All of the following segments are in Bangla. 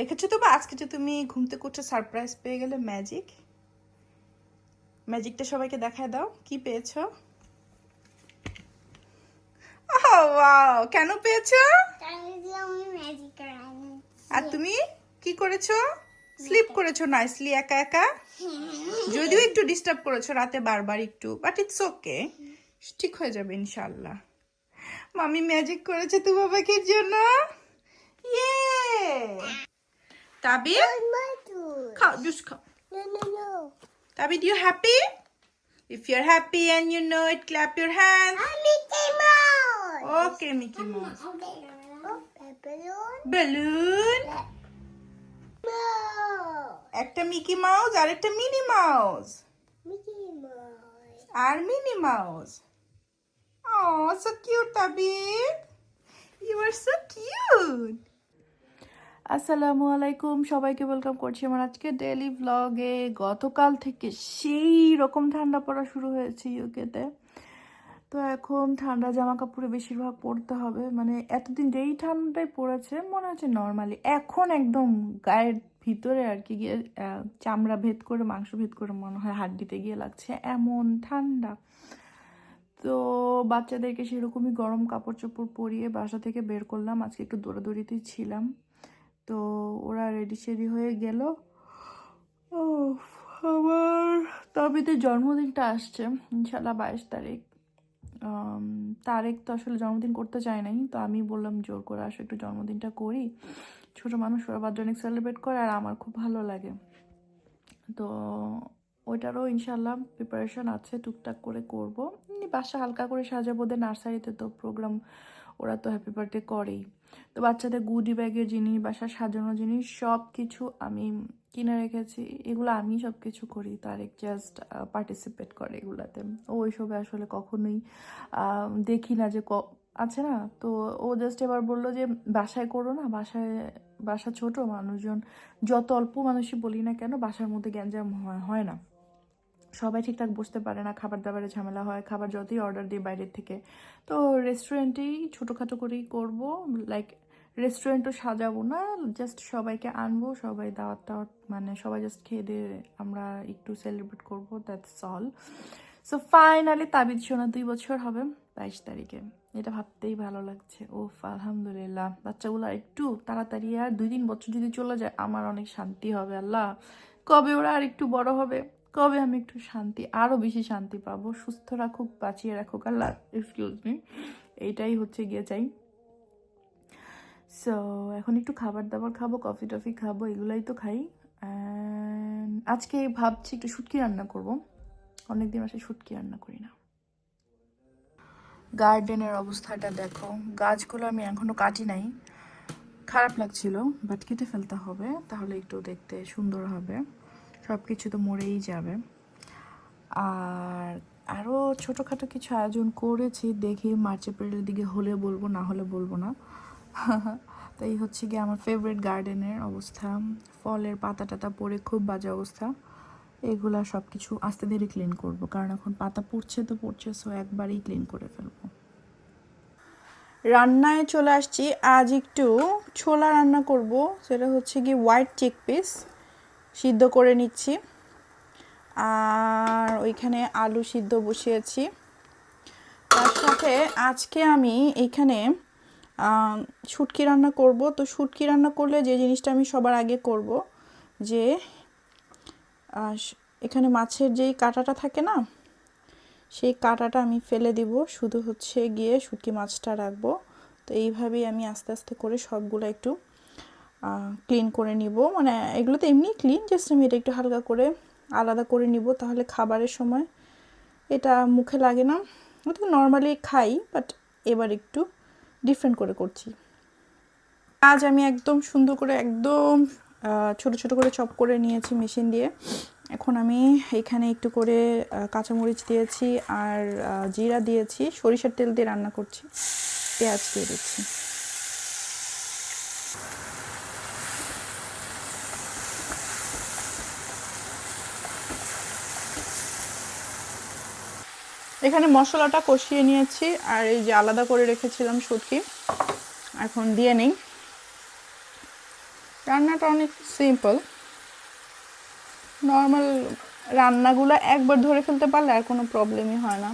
দেখেছ তো বা? আজকে যে তুমি ঘুম থেকে সারপ্রাইজ পেয়ে গেলে ম্যাজিক ম্যাজিকটা সবাইকে দেখায় দাও, কি পেয়েছ? কেন পেয়েছ? আর তুমি? কি করেছ? স্লিপ করেছ নাইসলি একা একা? যদিও একটু ডিস্টার্ব করেছ রাতে বারবার একটু বাট ইটস ওকে ঠিক হয়ে যাবে ইনশাল্লাহ মামি ম্যাজিক করেছে তো বাবাকির জন্য? ইয়ে তাবির খাও জুস খাও No, no, no. Tabir you happy if you are happy and you know it clap your hand I'm Mickey Mouse. Okay Mickey Mouse Oh, a balloon. Balloon No. একটা মিকি মাউস আর একটা মিনি মাউস Mickey Mouse. আর Minnie Mouse oh so cute Tabid you are so cute আসসালামু আলাইকুম। সবাইকে ওয়েলকাম করছি আমার আজকে ডেলি ভ্লগে গতকাল থেকে সেই রকম ঠান্ডা পড়া শুরু হয়েছে ইউকেতে তো। এখন ঠান্ডা জামা কাপড়ে বেশিরভাগ পরতে হবে। মানে এতদিন যেই ঠান্ডায় পড়েছে, মনে হচ্ছে নর্মালি এখন একদম গায়ের ভিতরে আর কি গিয়ে চামড়া ভেদ করে, মাংস ভেদ করে মনে হয় হাড্ডিতে গিয়ে লাগছে এমন ঠান্ডা। তো বাচ্চাদেরকে সেরকমই গরম কাপড় চোপড় পরিয়ে বাসা থেকে বের করলাম। আজকে একটু দৌড়াদৌড়িতেই ছিলাম। তো ওরা রেডি সেডি হয়ে গেল। ও আমার তবিতে জন্মদিনটা আসছে, ইনশাল্লাহ বাইশ তারিখ। তারেক তো আসলে জন্মদিন করতে চায় নাই, তো আমি বললাম জোর করে আসো একটু জন্মদিনটা করি। ছোট মানুষ ওরা বার্থডে সেলিব্রেট করে আর আমার খুব ভালো লাগে। তো ওইটারও ইনশাল্লাহ প্রিপারেশন আছে, টুকটাক করে করব। বাসা হালকা করে সাজাবো, ওদের নার্সারিতে তো প্রোগ্রাম ওরা তো হ্যাপি বার্থডে করেই। তো বাচ্চাদের গুডি ব্যাগের জিনিস বাসা সাজানো জিনিস সব কিছু আমি কিনে রেখেছি। এগুলো আমি সব কিছু করি, তারেক জাস্ট পার্টিসিপেট করে এগুলাতে। ও ওইসবে আসলে কখনোই দেখি না যে আছে না? তো ও জাস্ট এবার বলল যে, বাসায় করো না, বাসায়, বাসা ছোট মানুষজন, যত অল্প মানুষই বলি না কেন, বাসার মধ্যে গ্যাঞ্জাম হয় না। সবাই ঠিকঠাক বসতে পারে না খাবার দাবারে ঝামেলা হয়, খাবার যতই অর্ডার দিই বাইরের থেকে। তো রেস্টুরেন্টেই ছোটোখাটো করেই করব লাইক রেস্টুরেন্টও সাজাবো না জাস্ট সবাইকে আনব, সবাই দাওয়াত টাওয়াত মানে সবাই জাস্ট খেয়ে দিয়ে আমরা একটু সেলিব্রেট করব that's all so finally Tabid সোনা দুই বছর হবে বাইশ তারিখে। এটা ভাবতেই ভালো লাগছে। ও আলহামদুলিল্লাহ। বাচ্চাগুলো একটু তাড়াতাড়ি আর দুই তিন বছর যদি চলে যায়, আমার অনেক শান্তি হবে, আল্লাহ। কবে ওরা আর একটু বড় হবে? কবে আমি একটু শান্তি আরও বেশি শান্তি পাবো? সুস্থ রাখুক, বাঁচিয়ে রাখুক, আল্লাহ এক্সকিউজ মি এইটাই হচ্ছে গিয়ে চাই। সো এখন একটু খাবার দাবার খাব কফি টফি খাব, এগুলাই তো খাই। আজকে ভাবছি একটু শুটকি রান্না করব। অনেকদিন আসে শুটকি রান্না করি না। গার্ডেনের অবস্থাটা দেখো। গাছগুলো আমি এখনও কাটি নাই। খারাপ লাগছিল বাট কেটে ফেলতে হবে, তাহলে একটু দেখতে সুন্দর হবে। সব কিছু তো মরেই যাবে। আর আরও ছোটোখাটো কিছু আয়োজন করেছি, দেখি মার্চ, এপ্রিলের দিকে হলে বলব, না হলে বলব না। তো এই হচ্ছে গিয়ে আমার ফেভারিট গার্ডেনের অবস্থা। ফলের পাতা টাতা পড়ে খুব বাজে অবস্থা। এগুলা সব কিছু আস্তে ধীরে ক্লিন করব, কারণ এখন পাতা পড়ছে তো পড়ছে সো একবারেই ক্লিন করে ফেলব। রান্নায় চলে আসছি, আজ একটু ছোলা রান্না করব, সেটা হচ্ছে গিয়ে হোয়াইট চিক পিস সিদ্ধ করে নিচ্ছি। আর ওইখানে আলু সিদ্ধ বসিয়েছি। তার সাথে আজকে আমি এখানে শুটকি রান্না করব। তো শুটকি রান্না করলে যে জিনিসটা আমি সবার আগে করব যে এখানে মাছের যেই কাঁটাটা থাকে না, সেই কাঁটাটা আমি ফেলে দিব। শুধু হচ্ছে গিয়ে শুটকি মাছটা রাখব। তো এইভাবেই আমি আস্তে আস্তে করে সবগুলো একটু ক্লিন করে নিব। মানে এগুলো তো এমনি ক্লিন জাস্ট আমি এটা একটু হালকা করে আলাদা করে নিব তাহলে খাবারের সময় এটা মুখে লাগে না। ওটা নর্মালি খাই বাট এবার একটু ডিফারেন্ট করে করছি। আজ আমি একদম সুন্দর করে একদম ছোট ছোট করে চপ করে নিয়েছি মেশিন দিয়ে। এখন আমি এখানে একটু করে কাঁচামরিচ দিয়েছি আর জিরা দিয়েছি। সরিষার তেল দিয়ে রান্না করছি। পেঁয়াজ দিয়ে দিচ্ছি। এখানে মশলাটা কষিয়ে নিয়েছি, আর এই যে আলাদা করে রেখেছিলাম শুটকি। এখন দিয়ে নেই। রান্নাটা অনেক সিম্পল নর্মাল রান্নাগুলো একবার ধরে ফেলতে পারলে আর কোনো প্রবলেমই হয় না।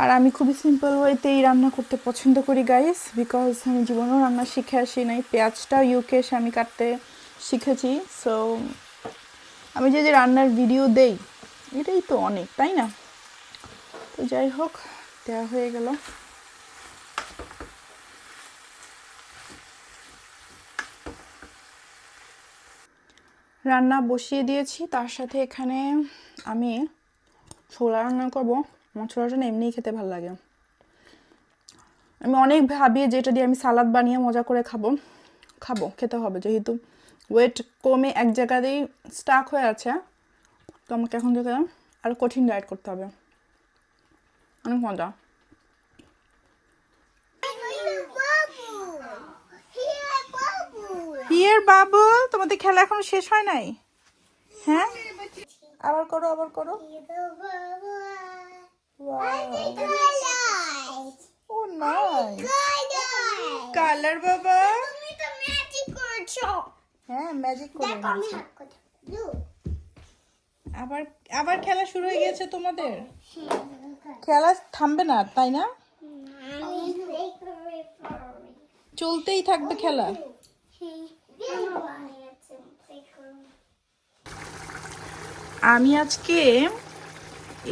আর আমি খুবই সিম্পল ওয়েতেই রান্না করতে পছন্দ করি গাইস বিকজ আমি জীবনেও রান্না শিখে আসি নাই। পেঁয়াজটা ইউকে এসে আমি কাটতে শিখেছি। সো আমি যে যে রান্নার ভিডিও দেই এটাই তো অনেক, তাই না? তো যাই হোক দেওয়া হয়ে গেল। রান্না বসিয়ে দিয়েছি, তার সাথে এখানে আমি ছোলা রান্না করব। আমার ছোলাটা এমনিই খেতে ভালো লাগে। আমি অনেক ভাবি যেটা দিয়ে আমি সালাদ বানিয়ে মজা করে খাব। খাব, খেতে হবে, যেহেতু ওয়েট কমে এক জায়গাতেই স্টাক হয়ে আছে। তো আমাকে এখন থেকে আরও কঠিন ডায়েট করতে হবে। অনেক মজা। হিয়ার বাবুল তোমাদের খেলা এখনও শেষ হয় নাই? হ্যাঁ? আবার করো আবার করো। ও নাই কালার বাবা। হ্যাঁ ম্যাজিক করে আবার আবার খেলা শুরু হয়ে গেছে তোমাদের? খেলা থামবে না তাই না? চলতেই থাকবে খেলা। আমি আজকে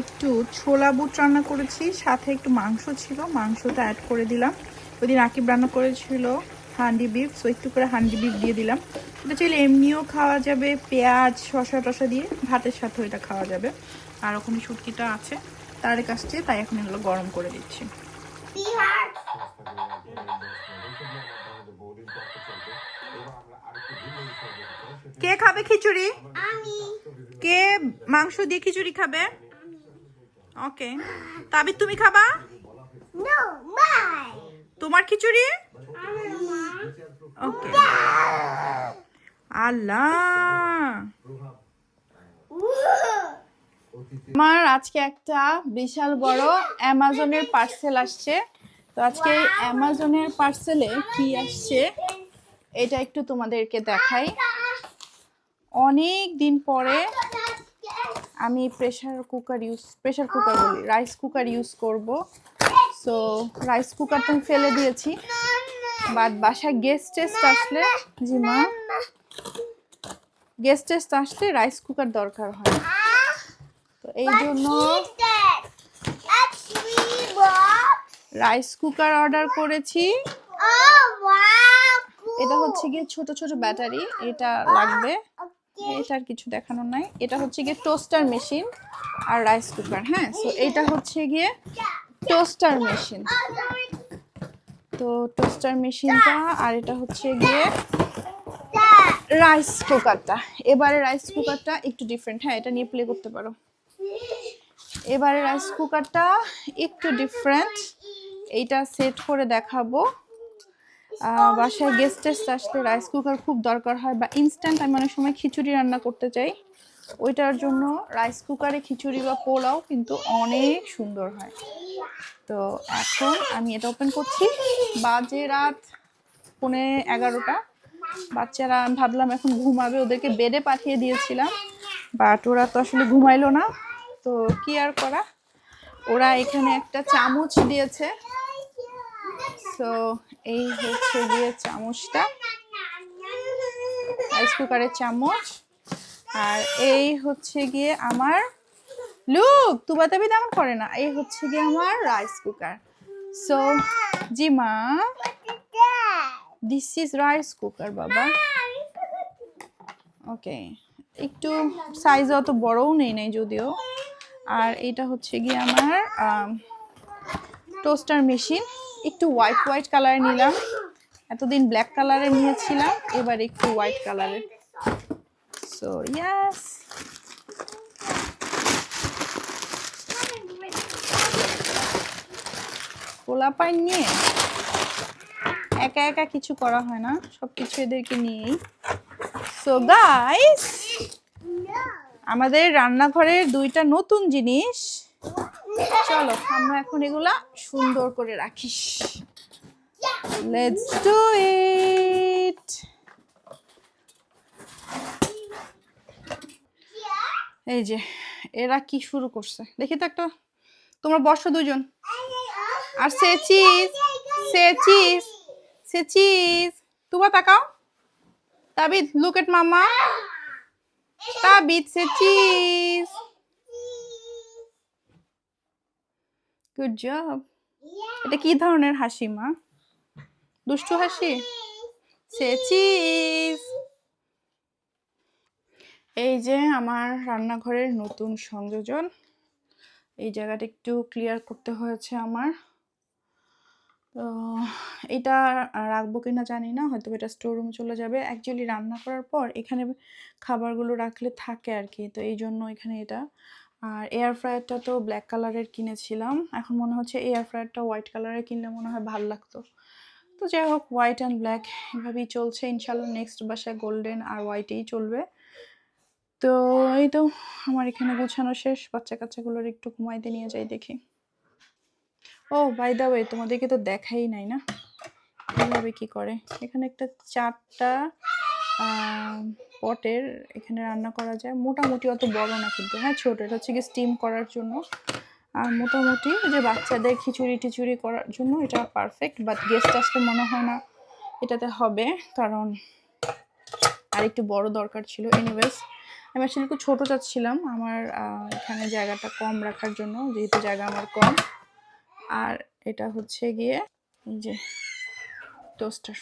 একটু ছোলা বুট রান্না করেছি সাথে একটু মাংস ছিল মাংসটা অ্যাড করে দিলাম। ওই দিন আকিব রান্না করেছিল হান্ডি বিফ সো একটু করে হান্ডি বিফ দিয়ে দিলাম। এটা চাইলে এমনিও খাওয়া যাবে পেঁয়াজ শসা টসা দিয়ে ভাতের সাথে ওইটা খাওয়া যাবে। আর ওখানে শুটকিটা আছে তার কাছে তাই এখন এগুলো গরম করে দিচ্ছি। কে খাবে খিচুড়ি? কে মাংস দিয়ে খিচুড়ি খাবে? ওকে। তাবিদ তুমি খাবা? তোমার খিচুড়ি? ওকে আল্লাহ! আমার আজকে একটা বিশাল বড় অ্যামাজনের পার্সেল আসছে। তো আজকে এই অ্যামাজনের পার্সেলে কি আসছে এটা একটু তোমাদেরকে দেখাই। অনেক দিন পরে আমি pressure cooker use pressure cooker বলি রাইস কুকার ইউজ করব। সো রাইস কুকারটা আমি ফেলে দিয়েছি। বাট বাসায় গেস্ট টেস্ট আসলে জি মা। গেস্ট টেস্ট আসলে রাইস কুকার দরকার হয়। তো এই জন্য রাইস কুকার অর্ডার করেছি। এটা হচ্ছে গিয়ে ছোট ছোট ব্যাটারি এটা লাগবে। এটার কিছু দেখানোর নাই। এটা হচ্ছে গিয়ে টোস্টার মেশিন আর রাইস কুকার হ্যাঁ? সো এটা হচ্ছে গিয়ে টোস্টার মেশিন তো টোস্টার মেশিনটা আর এটা হচ্ছে গিয়ে রাইস কুকারটা এবারে রাইস কুকারটা একটু ডিফারেন্ট হ্যাঁ এটা নিয়ে প্লে করতে পারো। এবারে রাইস কুকারটা একটু ডিফারেন্ট এইটা সেট করে দেখাবো। বাসায় গেস্ট টেস্ট আসলে রাইস কুকার খুব দরকার হয় বা ইনস্ট্যান্ট আমি অনেক সময় খিচুড়ি রান্না করতে চাই। ওইটার জন্য রাইস কুকারে খিচুড়ি বা পোলাও কিন্তু অনেক সুন্দর হয়। তো এখন আমি এটা ওপেন করছি। বাজে রাত পৌনে এগারোটা। বাচ্চারা, আমি ভাবলাম এখন ঘুমাবে, ওদেরকে বেডে পাঠিয়ে দিয়েছিলাম। বাট ওরা তো আসলে ঘুমাইলো না। তো কি আর করা? ওরা এখানে একটা চামচ দিয়েছে। তো এই হচ্ছে গিয়ে চামচটা। রাইস কুকারের চামচ। আর এই হচ্ছে গিয়ে আমার লুক তুবাতাবি তেমন করে না। এই হচ্ছে গিয়ে আমার রাইস কুকার সো জি মা দিস ইজ রাইস কুকার বাবা। ওকে একটু সাইজ অত বড়ও নেই নাই যদিও। আর এটা হচ্ছে গিয়ে আমার টোস্টার মেশিন একটু হোয়াইট হোয়াইট কালারে নিলাম। এতদিন ব্ল্যাক কালারে নিয়েছিলাম, এবার একটু হোয়াইট কালারের সো ইয়াস পোলাপাই নিয়ে একা একা কিছু করা হয় না সব কিছু এদেরকে নিয়েই। সো গাইস আমাদের রান্নাঘরের দুইটা নতুন জিনিস। চলো, আমরা এখন এগুলা সুন্দর করে রাখিস লেটস ডু ইট এই যে, এরা কি শুরু করছে? দেখি তো একটা, তোমরা বসো দুজন। আর say cheese say cheese say cheese Tuba তাকাও। তাবিদ লুক এট মামা। Tabid, say cheese good job এটা কি ধরনের হাসি, মা? দুষ্টু হাসি? সে চিজ এই যে আমার রান্নাঘরের নতুন সংযোজন। এই জায়গাটা একটু ক্লিয়ার করতে হয়েছে আমার। তো এটা রাখব কিনা জানি না হয়তো এটা স্টোর রুমে চলে যাবে। অ্যাকচুয়ালি রান্না করার পর এখানে খাবারগুলো রাখলে থাকে আর কি তো এই জন্য এখানে এটা। আর এয়ার ফ্রায়ারটা তো ব্ল্যাক কালারের কিনেছিলাম, এখন মনে হচ্ছে এয়ার ফ্রায়ারটা হোয়াইট কালারের কিনলে মনে হয় ভালো লাগতো। তো যাই হোক হোয়াইট অ্যান্ড ব্ল্যাক এভাবেই চলছে ইনশাল্লাহ নেক্সট বাসায় গোল্ডেন আর হোয়াইটেই চলবে। তো এই তো, আমার এখানে গোছানো শেষ বাচ্চা কাচ্চাগুলোর একটু ঘুমাইতে নিয়ে যাই দেখি। ও বাই দা ওয়ে তোমাদেরকে তো দেখাই নাই না? কীভাবে কি করে? এখানে একটা চারটা পটের এখানে রান্না করা যায়। মোটামুটি অত বড় না কিন্তু হ্যাঁ ছোটো। এটা হচ্ছে কি স্টিম করার জন্য। আর মোটামুটি যে বাচ্চাদের খিচুড়ি টিচুড়ি করার জন্য এটা পারফেক্ট বাট গেস্ট আসলে মনে হয় না এটাতে হবে, কারণ আর একটু বড় দরকার ছিল এনিওয়েজ আমি আসলে একটু ছোটো চাচ্ছিলাম, আমার এখানে জায়গাটা কম রাখার জন্য, যেহেতু জায়গা আমার কম। আর এটা হচ্ছে গিয়ে এই যে টোস্টার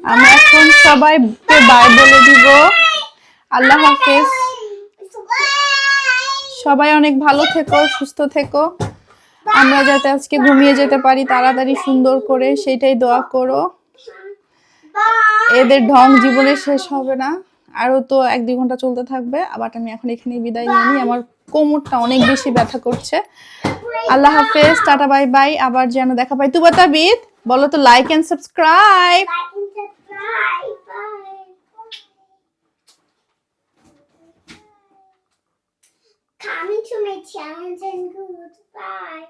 আমরা এখন সবাই বাই বলে দিব। আল্লাহ হাফেজ। সবাই অনেক ভালো থেকো সুস্থ থেকো। আমরা যাতে আজকে ঘুমিয়ে যেতে পারি তাড়াতাড়ি সুন্দর করে সেটাই দোয়া করো। এদের ঢং জীবনে শেষ হবে না। আরও তো এক দুই ঘণ্টা চলতে থাকবে, আবার আমি এখন এখানেই বিদায় নিয়ে নিই আমার কোমরটা অনেক বেশি ব্যথা করছে আল্লাহ হাফেজ, টাটা, বাই বাই আবার যেন দেখা পাই তুবা তাবিদ, বলো তো like and subscribe. Bye. Coming to my challenge and goodbye.